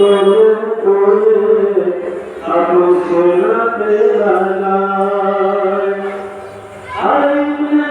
করে করে আবু সেনাতে লাগায় আইনে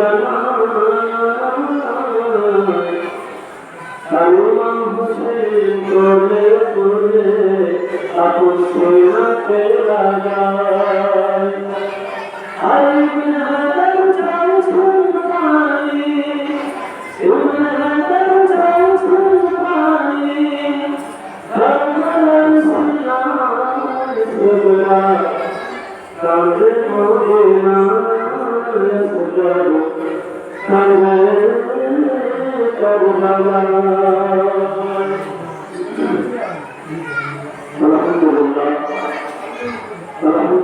Thank الحمد لله